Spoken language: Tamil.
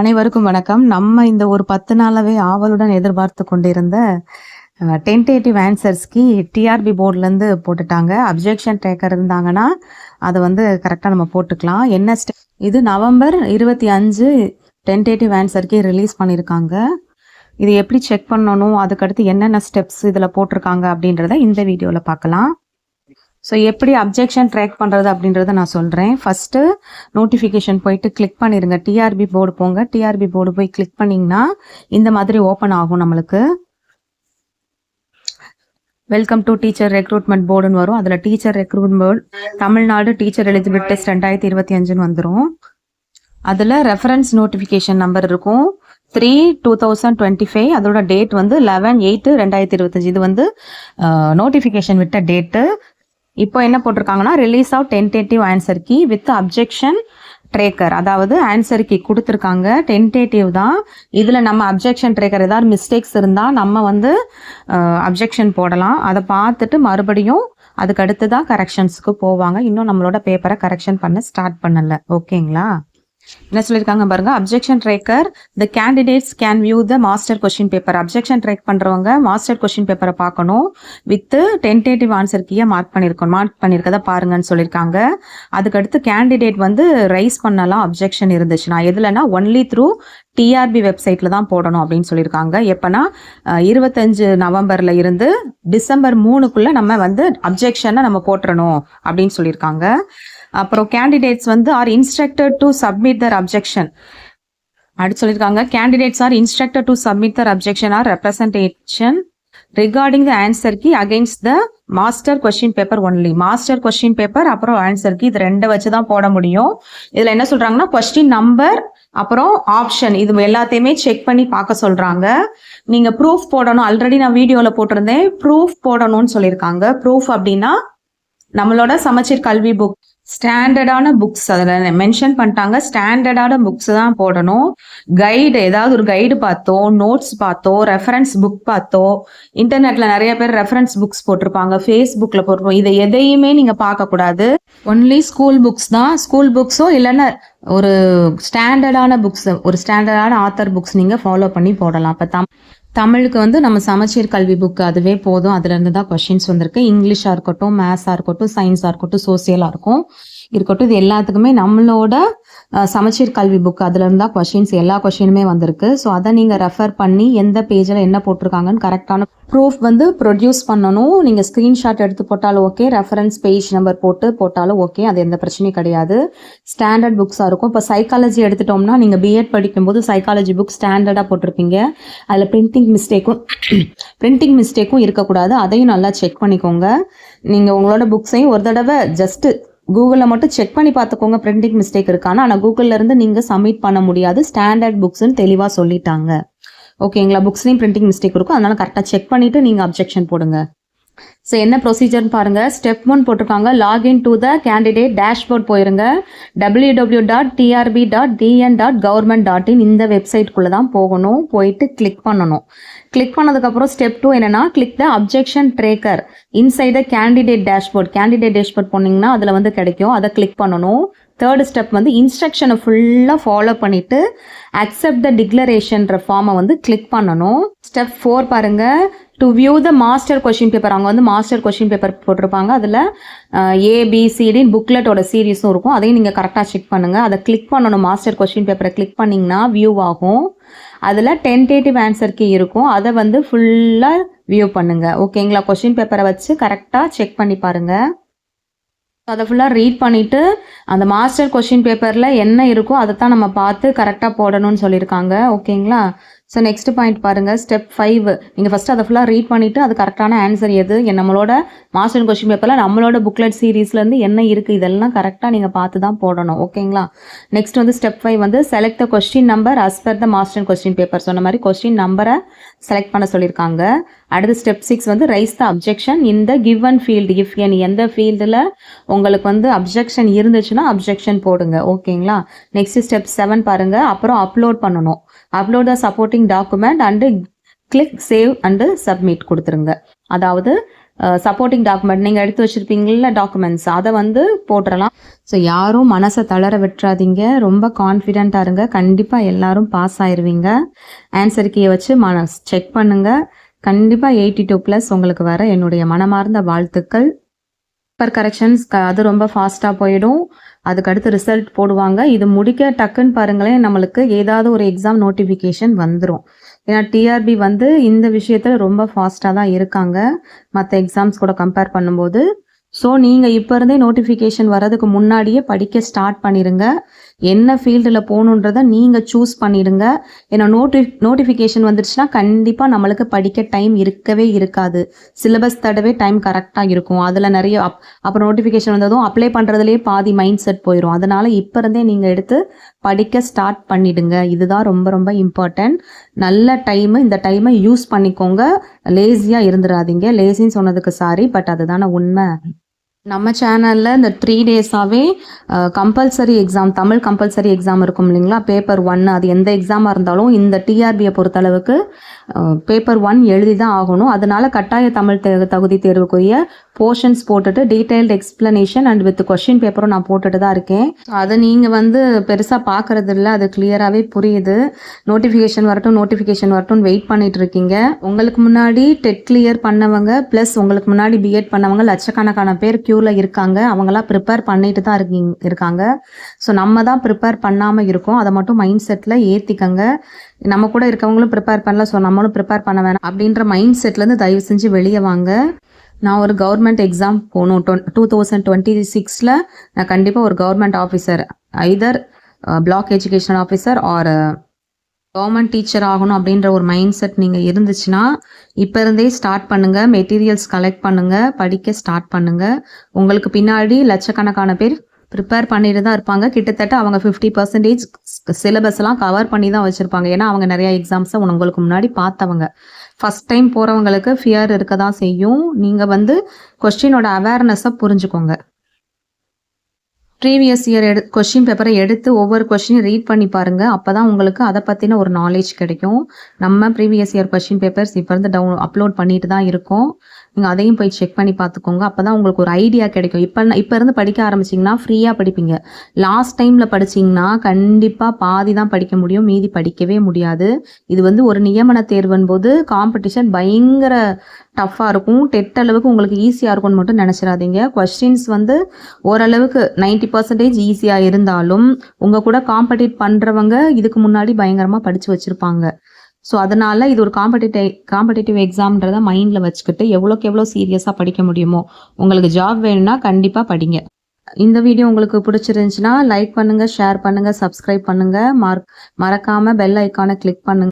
அனைவருக்கும் வணக்கம். நம்ம இந்த ஒரு பத்து நாளாவே ஆவலுடன் எதிர்பார்த்து கொண்டிருந்த டென்டேட்டிவ் ஆன்சர்ஸ்க்கு டிஆர்பி போர்ட்லேருந்து போட்டுட்டாங்க. அப்ஜெக்ஷன் டேக்கர் இருந்தாங்கன்னா அதை வந்து கரெக்டாக நம்ம போட்டுக்கலாம். என்ன ஸ்டெப் இது நவம்பர் இருபத்தி அஞ்சு டென்டேட்டிவ் ஆன்சர்க்கே ரிலீஸ் பண்ணியிருக்காங்க இது எப்படி செக் பண்ணணும்? அதுக்கடுத்து என்னென்ன ஸ்டெப்ஸ் இதில் போட்டிருக்காங்க அப்படின்றத இந்த வீடியோவில் பார்க்கலாம். ஸோ எப்படி அப்ஜெக்ஷன் ட்ராக் பண்ணுறது அப்படின்றத நான் சொல்கிறேன் ஃபஸ்ட்டு நோட்டிஃபிகேஷன் போயிட்டு கிளிக் பண்ணிடுங்க டிஆர்பி போர்டு போங்க. டிஆர்பி போர்டு போய் கிளிக் பண்ணிங்கன்னா இந்த மாதிரி ஓப்பன் ஆகும் நம்மளுக்கு. வெல்கம் டு டீச்சர் ரெக்ரூட்மெண்ட் போர்டுன்னு வரும். அதில் teacher recruitment board Tamil Nadu teacher eligible test ரெண்டாயிரத்தி இருபத்தி அஞ்சுன்னு வந்துடும் அதில் ரெஃபரன்ஸ் நோட்டிஃபிகேஷன் நம்பர் இருக்கும். Three two thousand twenty five அதோட டேட் வந்து லெவன் எயிட்டு ரெண்டாயிரத்தி இருபத்தஞ்சி இது வந்து uh, நோட்டிஃபிகேஷன் விட்ட டேட்டு இப்போ என்ன போட்டிருக்காங்கன்னா release of tentative answer key with objection tracker அதாவது ஆன்சர் கீ கொடுத்துருக்காங்க. டென்டேட்டிவ் தான். இதில் நம்ம அப்ஜெக்ஷன் ட்ரேக்கர் ஏதாவது மிஸ்டேக்ஸ் இருந்தால் நம்ம வந்து அப்ஜெக்ஷன் போடலாம். அதை பார்த்துட்டு மறுபடியும் அதுக்கு அடுத்து தான் கரெக்ஷன்ஸுக்கு போவாங்க. இன்னும் நம்மளோட பேப்பரை கரெக்ஷன் பண்ண ஸ்டார்ட் பண்ணலை. ஓகேங்களா என்ன சொல்லியிருக்காங்க பாருங்க? Objection tracker the candidates can view the master question paper objection track பண்ணுறவங்க மாஸ்டர் கொஸ்டின் பேப்பரை பார்க்கணும். வித் டென்டேட்டிவ் ஆன்சர் கீயை மார்க் பண்ணியிருக்கோம் மார்க் பண்ணியிருக்கதை பாருங்கன்னு சொல்லியிருக்காங்க அதுக்கடுத்து கேண்டிடேட் வந்து ரைஸ் பண்ணலாம். அப்ஜெக்ஷன் இருந்துச்சுன்னா எதுலனா ஒன்லி த்ரூ டிஆர்பி வெப்சைட்டில் தான் போடணும் அப்படின்னு சொல்லியிருக்காங்க எப்போனா இருபத்தஞ்சு நவம்பர்ல இருந்து டிசம்பர் மூணுக்குள்ளே நம்ம வந்து அப்ஜெக்ஷனை நம்ம போட்டுறணும் அப்படின்னு சொல்லியிருக்காங்க அப்புறம் கேண்டிடேட்ஸ் வந்து are instructed to submit their objection அப்படி சொல்லியிருக்காங்க candidates are instructed to submit their objection or representation regarding the answer key against the master question paper only master question paper அப்புறம் ஆன்சர் கி இது ரெண்டை வச்சு தான் போட முடியும். இதில் என்ன சொல்றாங்கன்னா கொஸ்டின் நம்பர் அப்புறம் ஆப்ஷன் இது எல்லாத்தையுமே செக் பண்ணி பார்க்க சொல்றாங்க. நீங்க ப்ரூஃப் போடணும். ஆல்ரெடி நான் வீடியோவில் போட்டிருந்தேன். ப்ரூஃப் போடணும்னு சொல்லியிருக்காங்க. ப்ரூஃப் அப்படின்னா நம்மளோட சமச்சீர் கல்வி புக் ஸ்டாண்டர்டான புக்ஸ் அதில் மென்ஷன் பண்ணிட்டாங்க. ஸ்டாண்டர்டான புக்ஸ் தான் போடணும். கைடு ஏதாவது ஒரு கைடு பார்த்தோம் நோட்ஸ் பார்த்தோம் ரெஃபரன்ஸ் புக் பார்த்தோ இன்டர்நெட்ல நிறைய பேர் ரெஃபரன்ஸ் புக்ஸ் போட்டிருப்பாங்க. ஃபேஸ்புக்கில் போட்டிருப்போம். இதை எதையுமே நீங்கள் பார்க்கக்கூடாது ஒன்லி ஸ்கூல் புக்ஸ் தான். ஸ்கூல் புக்ஸோ இல்லைன்னா ஒரு ஸ்டாண்டர்டான புக்ஸ் ஒரு ஸ்டாண்டர்டான ஆத்தர் புக்ஸ் நீங்கள் ஃபாலோ பண்ணி போடலாம். அப்போ தம் தமிழுக்கு வந்து நம்ம சமச்சீர் கல்வி புக் அதுவே போதும். அதுலேருந்து தான் கொஷின்ஸ் வந்திருக்கு. இங்கிலீஷாக இருக்கட்டும் மேத்ஸாக இருக்கட்டும் சயின்ஸாக இருக்கட்டும் சோசியலாக இருக்கும். இருக்கட்டும் இது எல்லாத்துக்குமே நம்மளோட சமச்சீர் கல்வி புக் அதுல இருந்தா கொஷின்ஸ் எல்லா கொஷினுமே வந்திருக்கு. ஸோ அதை நீங்க ரெஃபர் பண்ணி எந்த பேஜில் என்ன போட்டிருக்காங்கன்னு கரெக்டான ப்ரூஃப் வந்து ப்ரொடியூஸ் பண்ணணும். நீங்கள் ஸ்க்ரீன்ஷாட் எடுத்து போட்டாலும் ஓகே ரெஃபரன்ஸ் பேஜ் நம்பர் போட்டு போட்டாலும் ஓகே அது எந்த பிரச்சனையும் கிடையாது. ஸ்டாண்டர்ட் புக்ஸாக இருக்கும். இப்போ சைக்காலஜி எடுத்துட்டோம்னா நீங்கள் பிஎட் படிக்கும்போது சைக்காலஜி புக் ஸ்டாண்டர்டாக போட்டிருப்பீங்க. அதில் பிரிண்டிங் மிஸ்டேக்கும் பிரிண்டிங் மிஸ்டேக்கும் இருக்கக்கூடாது. அதையும் நல்லா செக் பண்ணிக்கோங்க. நீங்கள் உங்களோட புக்ஸையும் ஒரு தடவை ஜஸ்ட்டு கூகுளில் மட்டும் செக் பண்ணி பார்த்துக்கோங்க. பிரிண்டிங் மிஸ்டேக் இருக்கான்னு. ஆனால் கூகுளிலேருந்து நீங்கள் சப்மிட் பண்ண முடியாது. ஸ்டாண்டர்ட் புக்ஸ்ன்னு தெளிவாக சொல்லிட்டாங்க. ஓகேங்களா புக்ஸ்லேயும் பிரிண்டிங் மிஸ்டேக் இருக்கும். அதனால் கரெக்டாக செக் பண்ணிவிட்டு நீங்கள் அப்ஜெக்ஷன் போடுங்க. ஸோ என்ன ப்ரொசீஜர்னு பாருங்கள் ஸ்டெப் ஒன் போட்டிருக்காங்க. Login to the candidate dashboard போயிருங்க. W W dot TRB dot TN dot government dot in இந்த வெப்சைட்குள்ளே தான் போகணும். போயிட்டு கிளிக் பண்ணணும். கிளிக் பண்ணதுக்கப்புறம் ஸ்டெப் டூ என்னென்னா click the objection tracker inside the candidate dashboard candidate dashboard போனீங்கன்னா அதில் வந்து கிடைக்கும். அதை கிளிக் பண்ணணும். தேர்ட் ஸ்டெப் வந்து இன்ஸ்ட்ரக்ஷனை ஃபுல்லாக ஃபாலோ பண்ணிவிட்டு அக்செப்ட் த டிக்ளரேஷன்ற ஃபார்மை வந்து கிளிக் பண்ணணும். ஸ்டெப் ஃபோர் பாருங்கள் to view the master question paper அவங்க வந்து மாஸ்டர் கொஷின் பேப்பர் போட்டிருப்பாங்க. அதில் ஏபிசிடின்னு புக்லெட்டோட சீரீஸும் இருக்கும். அதையும் நீங்கள் கரெக்டாக செக் பண்ணுங்கள் அதை கிளிக் பண்ணணும். மாஸ்டர் கொஷின் பேப்பரை கிளிக் பண்ணிங்கன்னா வியூ ஆகும். அதில் டென்டேட்டிவ் ஆன்சர் கீ இருக்கும். அதை வந்து ஃபுல்லாக வியூ பண்ணுங்கள் ஓகேங்களா கொஷின் பேப்பரை வச்சு கரெக்டாக செக் பண்ணி பாருங்கள் அதை ஃபுல்லாக ரீட் பண்ணிவிட்டு அந்த மாஸ்டர் கொஷின் பேப்பரில் என்ன இருக்கோ அதை தான் நம்ம பார்த்து கரெக்டாக போடணும்னு சொல்லியிருக்காங்க. ஓகேங்களா ஸோ நெக்ஸ்ட் பாயிண்ட் பாருங்கள் ஸ்டெப் ஃபைவ் நீங்கள் ஃபஸ்ட்டு அதை ஃபுல்லாக ரீட் பண்ணிவிட்டு அது கரெக்டான ஆன்சர் எது? என் நம்மளோட மாஸ்டர் கொஷின் பேப்பரில் நம்மளோட புக்லெட் சீரீஸ்லேருந்து என்ன இருக்குது இதெல்லாம் கரெக்டாக நீங்கள் பார்த்து தான் போடணும். ஓகேங்களா நெக்ஸ்ட் வந்து ஸ்டெப் ஃபைவ் வந்து select the question number as per the master question paper சொன்ன மாதிரி கொஸ்டின் நம்பரை செலக்ட் பண்ண சொல்லியிருக்காங்க அடுத்து ஸ்டெப் சிக்ஸ் வந்து ரைஸ் த அப்ஜெக்ஷன் இந்த கிவன் ஃபீல்டு இஃப் என் எந்த ஃபீல்டில் உங்களுக்கு வந்து அப்ஜெக்ஷன் இருந்துச்சுன்னா அப்ஜெக்ஷன் போடுங்க. ஓகேங்களா நெக்ஸ்ட் ஸ்டெப் செவன் பாருங்கள் அப்புறம் அப்லோட் பண்ணணும். Upload the supporting document and click save and submit கொடுத்துருங்க. அதாவது சப்போர்ட்டிங் டாக்குமெண்ட் நீங்கள் எடுத்து வச்சுருப்பீங்கள டாக்குமெண்ட்ஸ் அதை வந்து போட்டுடலாம் ஸோ யாரும் மனசை தளர விட்டுறாதீங்க. ரொம்ப கான்ஃபிடெண்ட்டாக இருங்க. கண்டிப்பாக எல்லாரும் பாஸ் ஆயிடுவீங்க ஆன்சர் கீயை வச்சு மன செக் பண்ணுங்கள் கண்டிப்பாக எயிட்டி டூ ப்ளஸ் உங்களுக்கு வர என்னுடைய மனமார்ந்த வாழ்த்துக்கள். பேப்பர் கரெக்ஷன்ஸ் அது ரொம்ப ஃபாஸ்ட்டாக போயிடும். அதுக்கடுத்து ரிசல்ட் போடுவாங்க. இது முடிக்க டக்குன்னு பாருங்களேன் நம்மளுக்கு ஏதாவது ஒரு எக்ஸாம் நோட்டிஃபிகேஷன் வந்துடும் ஏன்னா டிஆர்பி வந்து இந்த விஷயத்தில் ரொம்ப ஃபாஸ்ட்டாக தான் இருக்காங்க. மற்ற எக்ஸாம்ஸ் கூட கம்பேர் பண்ணும்போது. ஸோ நீங்கள் இப்போ இருந்தே நோட்டிஃபிகேஷன் வர்றதுக்கு முன்னாடியே படிக்க ஸ்டார்ட் பண்ணிடுங்க என்ன ஃபீல்டில் போகணுன்றதை நீங்கள் சூஸ் பண்ணிடுங்க. ஏன்னா நோட்டி நோட்டிஃபிகேஷன் வந்துடுச்சுன்னா கண்டிப்பாக நம்மளுக்கு படிக்க டைம் இருக்கவே இருக்காது. சிலபஸ் தடவே டைம் கரெக்டாக இருக்கும். அதில் நிறைய அப் அப்புறம் நோட்டிஃபிகேஷன் வந்ததும் அப்ளை பண்ணுறதுலேயே பாதி மைண்ட் செட் போயிடும் அதனால் இப்போ இருந்தே நீங்கள் எடுத்து படிக்க ஸ்டார்ட் பண்ணிடுங்க. இதுதான் ரொம்ப ரொம்ப இம்பார்ட்டன்ட் நல்ல டைமு இந்த டைமை யூஸ் பண்ணிக்கோங்க. லேசியாக இருந்துடாதீங்க லேசின்னு சொன்னதுக்கு சாரி பட் அதுதானே உண்மை. நம்ம சேனலில் இந்த three டேஸாகவே compulsory exam Tamil compulsory exam இருக்கும் இல்லைங்களா? பேப்பர் ஒன் அது எந்த எக்ஸாமாக இருந்தாலும் இந்த டிஆர்பியை பொறுத்தளவுக்கு பேப்பர் ஒன் எழுதி தான் ஆகணும். அதனால கட்டாய தமிழ் தே தகுதி தேர்வுக்குரிய போர்ஷன்ஸ் போட்டுட்டு detailed explanation and with question பேப்பரும் நான் போட்டுட்டு தான் இருக்கேன். அதை நீங்கள் வந்து பெருசாக பார்க்கறது இல்லை. அது கிளியராகவே புரியுது. நோட்டிஃபிகேஷன் வரட்டும் நோட்டிஃபிகேஷன் வரட்டும் வெயிட் பண்ணிட்டு இருக்கீங்க. உங்களுக்கு முன்னாடி டெட் கிளியர் பண்ணவங்க ப்ளஸ் உங்களுக்கு முன்னாடி பிஎட் பண்ணவங்க லட்சக்கணக்கான பேர் க்யூவில் இருக்காங்க. அவங்களாம் ப்ரிப்பேர் பண்ணிட்டு தான் இருக்கீங்க இருக்காங்க. ஸோ நம்ம தான் ப்ரிப்பேர் பண்ணாமல் இருக்கோம். அதை மட்டும் மைண்ட் செட்டில் ஏற்றிக்கங்க நம்ம கூட இருக்கவங்களும் ப்ரிப்பேர் பண்ணல ஸோ நம்மளும் ப்ரிப்பேர் பண்ண வேணாம் அப்படின்ற மைண்ட் செட்லேருந்து தயவு செஞ்சு வெளியே வாங்க. நான் ஒரு கவர்மெண்ட் எக்ஸாம் போகணும். டூ தௌசண்ட் டுவெண்ட்டி சிக்ஸில் நான் கண்டிப்பாக ஒரு government officer either block education officer or government teacher ஆகணும் அப்படின்ற ஒரு மைண்ட் செட் நீங்கள் இருந்துச்சுன்னா இப்போ இருந்தே ஸ்டார்ட் பண்ணுங்கள் மெட்டீரியல்ஸ் கலெக்ட் பண்ணுங்கள் படிக்க ஸ்டார்ட் பண்ணுங்கள் உங்களுக்கு பின்னாடி லட்சக்கணக்கான பேர் ப்ரிப்பேர் பண்ணிட்டு தான் இருப்பாங்க. கிட்டத்தட்ட அவங்க ஃபிஃப்டி பர்சன்டேஜ் சிலபஸ்லாம் கவர் பண்ணி தான் வச்சுருப்பாங்க. ஏன்னா அவங்க நிறையா எக்ஸாம்ஸை உங்களுக்கு முன்னாடி பார்த்தவங்க. ஃபஸ்ட் டைம் போகிறவங்களுக்கு ஃபியர் இருக்க தான் செய்யும். நீங்கள் வந்து கொஸ்டினோட அவேர்னஸை புரிஞ்சுக்கோங்க. ப்ரீவியஸ் இயர் எடு கொஷின் பேப்பரை எடுத்து ஒவ்வொரு கொஷினையும் ரீட் பண்ணி பாருங்கள் அப்போ தான் உங்களுக்கு அதை பற்றின ஒரு நாலேஜ் கிடைக்கும். நம்ம ப்ரீவியஸ் இயர் கொஷின் பேப்பர்ஸ் இப்போ இருந்து டவுன் அப்லோட் பண்ணிட்டு தான் இருக்கோம். நீங்கள் அதையும் போய் செக் பண்ணி பார்த்துக்கோங்க. அப்போ தான் உங்களுக்கு ஒரு ஐடியா கிடைக்கும். இப்போ இப்போ இருந்து படிக்க ஆரம்பிச்சிங்கன்னா ஃப்ரீயாக படிப்பீங்க. லாஸ்ட் டைமில் படிச்சிங்கன்னா கண்டிப்பாக பாதி தான் படிக்க முடியும். மீதி படிக்கவே முடியாது. இது வந்து ஒரு நியமன தேர்வன் போது காம்படிஷன் பயங்கர டஃப்பாக இருக்கும். டெட் அளவுக்கு உங்களுக்கு ஈஸியாக இருக்கும்னு மட்டும் நினச்சிடாதீங்க. கொஸ்டின்ஸ் வந்து ஓரளவுக்கு நைன்டி பர்சன்டேஜ் ஈஸியாக இருந்தாலும் உங்கள் கூட காம்படிட் பண்ணுறவங்க இதுக்கு முன்னாடி பயங்கரமாக படித்து வச்சுருப்பாங்க. ஸோ அதனால் இது ஒரு காம்படிட்டிவ் காம்படிட்டிவ் எக்ஸாம்ன்றதை மைண்டில் வச்சுக்கிட்டு எவ்வளோக்கு எவ்வளோ சீரியஸாக படிக்க முடியுமோ உங்களுக்கு ஜாப் வேணும்னா கண்டிப்பாக படிங்க. இந்த வீடியோ உங்களுக்கு பிடிச்சிருந்துச்சுன்னா லைக் பண்ணுங்கள் ஷேர் பண்ணுங்கள் சப்ஸ்கிரைப் பண்ணுங்கள் மறக்காமல் பெல் ஐக்கானை கிளிக் பண்ணுங்கள்